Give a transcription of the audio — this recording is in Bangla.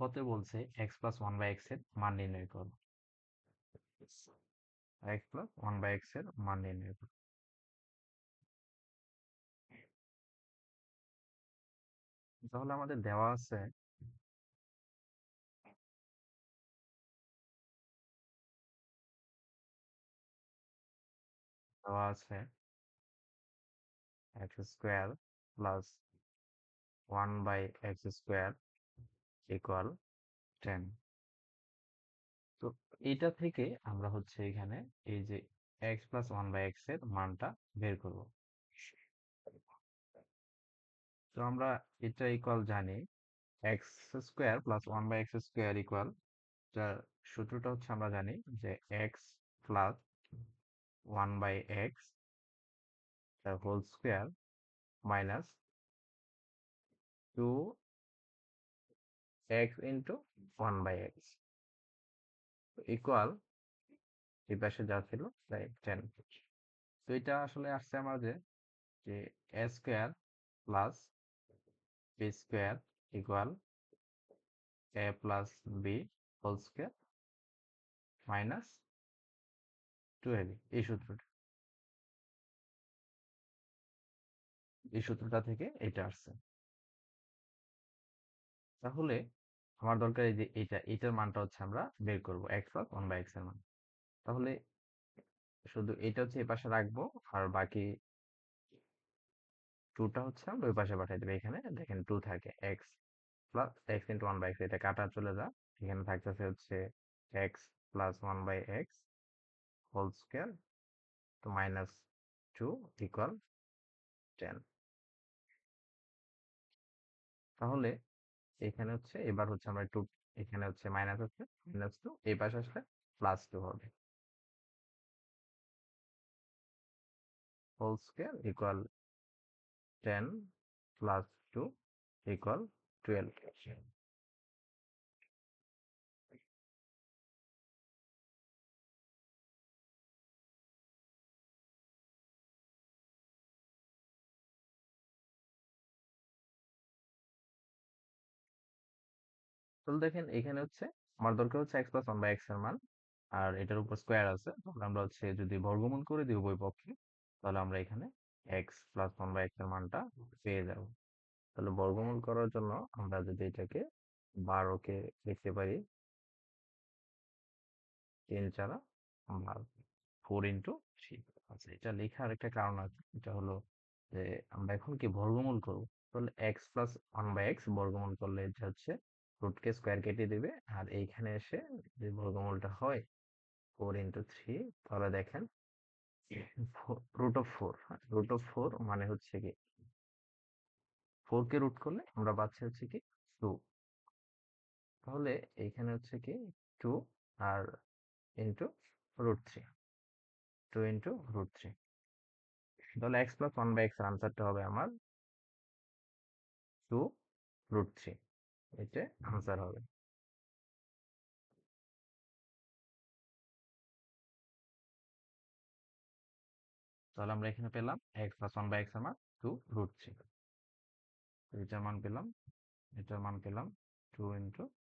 কত বলছে? এক্স প্লাস ওয়ান বাই এক্সের মান নির্ণয় করো। এক্স প্লাস ওয়ান বাই এক্সের মান নির্ণয় করো। তাহলে আমাদের দেওয়া আছে দেওয়া আছে x square plus one by x square equal ten তো এটা থেকে আমরা হচ্ছে এখানে এই যে এক্স প্লাস ওয়ান বাই এক্সের মানটা বের করব। তো আমরা এটা ইকুয়াল জানি x square plus one by x square equal যার সূত্রটা হচ্ছে আমরা জানি যে x plus one by x whole square minus two x into one by x equal এই পাশে যা ছিল তাই টেন তো এটা আসলে আসছে আমাদের যে a square plus b square equal a plus b whole square minus twelve এই সূত্রটা। এই সূত্রটা থেকে এটা আসছে। তাহলে আমার দরকার এই যে এটা এটার মানটা হচ্ছে আমরা বের করব। এক্স প্লাস ওয়ান বাই এক্সের মান। তাহলে শুধু এটা হচ্ছে এই পাশে রাখব আর বাকি টুটা হচ্ছে আমরা ওই পাশে পাঠিয়ে দেবো। এখানে দেখেন টু থাকে x plus x into one by x এটা কাটা চলে যা এখানে থাকতেছে হচ্ছে x plus one by x whole square তো মাইনাস টু ইকুয়াল টেন তাহলে এখানে হচ্ছে, এবার হচ্ছে আমরা টু এখানে হচ্ছে মাইনাস হচ্ছে মাইনাস টু এই পাশে আসলে প্লাস টু হবে। Whole square equal ten plus two equal twelve তাহলে দেখেন এখানে হচ্ছে আমার দরকার হচ্ছে এক্স প্লাস ওয়ান বাই এক্সের মান, আর এটার উপর স্কোয়ার আছে। তাহলে আমরা হচ্ছে যদি বর্গমূল করে দিই উভয় পক্ষে, তাহলে আমরা এখানে এক্স প্লাস ওয়ান বাই এক্সের মানটা পেয়ে যাব। তাহলে বর্গমূল করার জন্য আমরা যদি এটাকে বারোকে লিখতে পারি, তিন চারা বারো ফোর ইন্টু থ্রি আচ্ছা এটা লেখার একটা কারণ আছে, এটা হলো যে আমরা এখন কি বর্গমূল করব? তাহলে x plus one by x বর্গমূল করলে এটা হচ্ছে রুটকে স্কোয়ার কেটে দিবে। আর এইখানে এসে যে বর্গমূলটা হয় ফোর ইন্টু থ্রি তাহলে দেখেন root of four root of four মানে হচ্ছে কি ফোর কে রুট করলে আমরা পাচ্ছি হচ্ছে কি টু তাহলে এইখানে হচ্ছে কি টু আর into root three two into root three তাহলে x plus one by x আনসারটা হবে আমার টু রুট থ্রি এটা আনসার হবে। তাহলে আমরা এখানে পেলাম x plus one by x মান টু রুট থ্রি এটার মান পেলাম, এটার মান পেলাম টু ইন্টু